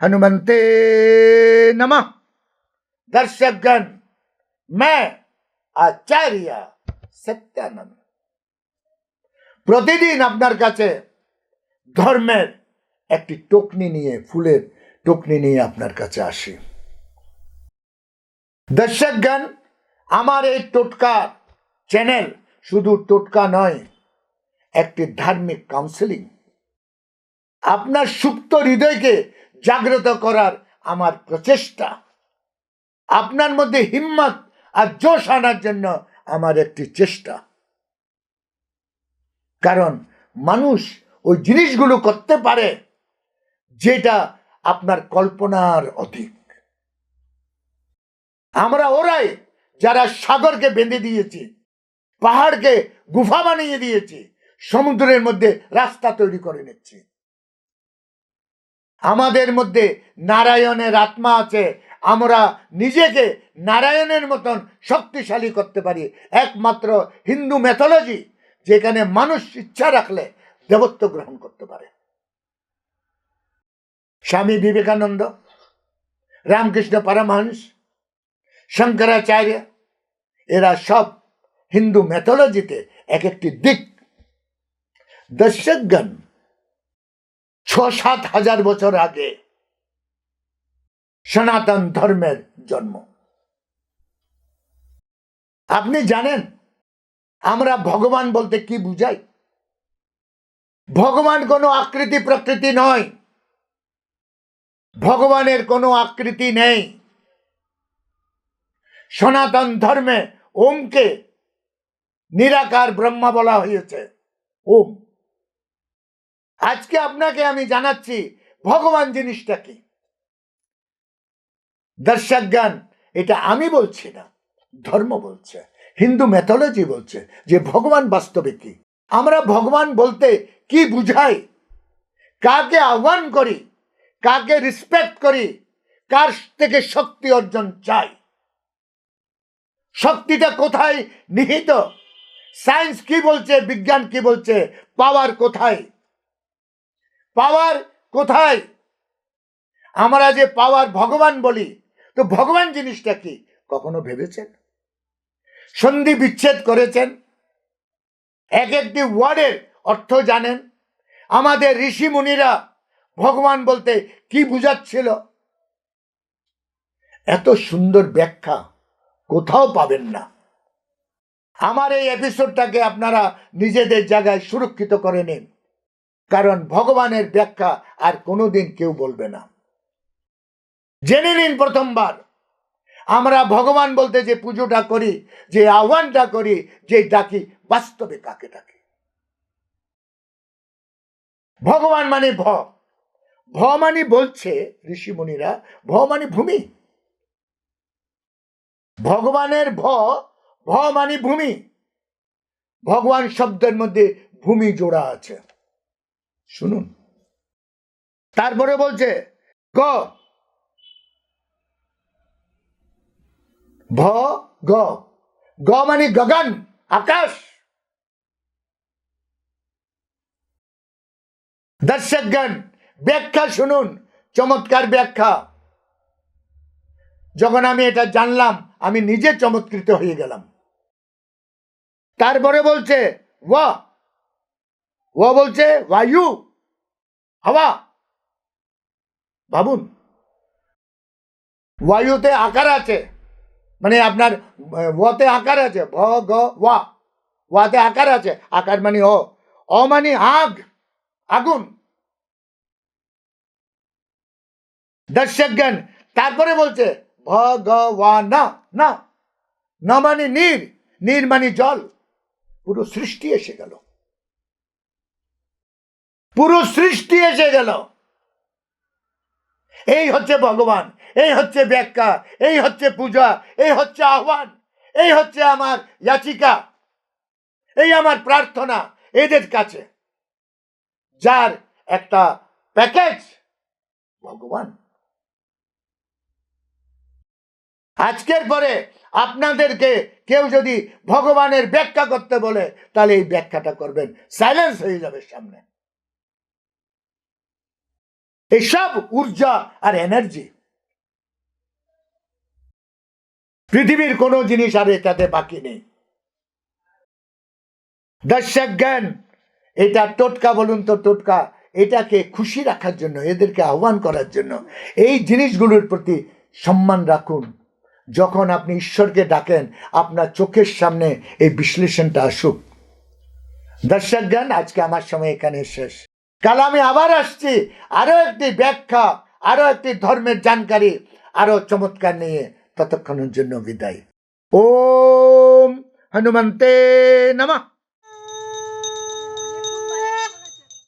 हनुमंते नमः दर्शकगण मैं আচার্য সত্যানন্দ প্রতিদিন আপনার কাছে ধর্মের একটি টোকনি নিয়ে ফুলের টোকনি নিয়ে আপনার কাছে আসি দর্শকগণ আমার এই টোটকা চ্যানেল শুধু টোটকা নয় একটি ধার্মিক কাউন্সেলিং আপনার সুপ্ত হৃদয়কে জাগ্রত করার আমার প্রচেষ্টা। আপনার মধ্যে হিম্মত আর জোশ আনার জন্য আমার একটি চেষ্টা। কারণ মানুষ ওই জিনিসগুলো করতে পারে যেটা আপনার কল্পনার অধিক আমরা ওরাই যারা সাগরকে বেঁধে দিয়েছি, পাহাড়কে গুফা বানিয়ে দিয়েছি, সমুদ্রের মধ্যে রাস্তা তৈরি করে নিচ্ছি। আমাদের মধ্যে নারায়ণের আত্মা আছে। আমরা নিজেকে নারায়ণের মতন শক্তিশালী করতে পারি। একমাত্র হিন্দু ম্যাথোলজি যেখানে মানুষ ইচ্ছা রাখলে দেবত্ব গ্রহণ করতে পারে। স্বামী বিবেকানন্দ, রামকৃষ্ণ পরমহংস, শঙ্করাচার্য, এরা সব হিন্দু ম্যাথোলজিতে এক একটি দিক। দর্শকগণ ছ সাত হাজার বছর আগে সনাতন ধর্মের জন্ম। আপনি জানেন, আমরা ভগবান বলতে কি বুঝাই? ভগবান কোনো আকৃতি প্রকৃতি নয়। ভগবানের কোনো আকৃতি নেই। সনাতন ধর্মে ওমকে নিরাকার ব্রহ্মা বলা হয়েছে। ওম। আজকে আপনাকে আমি জানাচ্ছি, ভগবান জিনিসটা কি? দর্শকজ্ঞান এটা আমি বলছি না, ধর্ম বলছে, হিন্দু ম্যাথোলজি বলছে যে ভগবান বাস্তবে কি। আমরা ভগবান বলতে কি বুঝাই? কাকে আহ্বান করি? কাকে রিসপেক্ট করি? কার থেকে শক্তি অর্জন চাই? শক্তিটা কোথায় নিহিত? সায়েন্স কি বলছে? বিজ্ঞান কি বলছে? পাওয়ার কোথায়? পাওয়ার কোথায়? আমরা যে পাওয়ার ভগবান বলি, তো ভগবান জিনিসটা কি? কখনো ভেবেছেন? সন্ধি বিচ্ছেদ করেছেন? এক একটি ওয়ার্ডের অর্থ জানেন? আমাদের ঋষি মুনিরা ভগবান বলতে কি বুঝাচ্ছিল? এত সুন্দর ব্যাখ্যা কোথাও পাবেন না। আমার এই এপিসোডটাকে আপনারা নিজেদের জায়গায় সুরক্ষিত করে নিন। কারণ ভগবানের ব্যাখ্যা আর কোনোদিন কেউ বলবে না। জেনে নিন প্রথমবার। আমরা ভগবান বলতে যে পুজোটা করি, যে আহ্বানটা করি, যে ডাকি, বাস্তবে কাকে ডাকি? ভগবান মানে ভ। ভ মানে বলছে, ঋষিমুনিরা, ভ মানে ভূমি। ভগবানের ভ ভ মানে ভূমি। ভগবান শব্দের মধ্যে ভূমি জোড়া আছে। শুনুন। তারপরে বলছে, গ। ভ, গ। গ মানে গগন, আকাশ। দর্শকগণ, ব্যাখ্যা শুনুন, চমৎকার ব্যাখ্যা। যখন আমি এটা জানলাম, আমি নিজে চমৎকৃত হয়ে গেলাম। তারপরে বলছে ওয়া ও বলছে বায়ু হাওয়া ভাবুন বায়ুতে আকার আছে মানে আপনার ওতে আকার আছে ভ গ ওয়া ওয়াতে আকার আছে আকার মানে অ অ মানে আগ আগুন দর্শক জ্ঞান তারপরে বলছে ভ গ ওয়া না না না মানে নীর নীর মানে জল পুরো সৃষ্টি এসে গেল পুরো সৃষ্টি এসে গেল। এই হচ্ছে ভগবান, এই হচ্ছে ব্যাখ্যা, এই হচ্ছে পূজা, এই হচ্ছে আহ্বান, এই হচ্ছে আমার যাচিকা, এই আমার প্রার্থনা এদের কাছে। যার একটা প্যাকেজ, ভগবান। আজকের পরে আপনাদেরকে কেউ যদি ভগবানের ব্যাখ্যা করতে বলে, তাহলে এই ব্যাখ্যাটা করবেন। সাইলেন্স হয়ে যাবে সামনে। এসব ঊর্জা আর এনার্জি পৃথিবীর কোনো জিনিস আর এটাতে বাকি নেই। দর্শক জ্ঞান, এটা টোটকা বলুন তো টোটকা, এটাকে খুশি রাখার জন্য, এদেরকে আহ্বান করার জন্য, এই জিনিসগুলোর প্রতি সম্মান রাখুন। যখন আপনি ঈশ্বরকে ডাকেন, আপনার চোখের সামনে এই বিশ্লেষণটা আসুক। দর্শক জ্ঞান, আজকে আমার সময় এখানে শেষ। কাল আমি আবার আসছি। আরও একটি ব্যাখ্যা আরও একটি ধর্মের জানকারি আরও চমৎকার নিয়ে ততক্ষণের জন্য বিদায়। ওম হনুমন্তে নমঃ।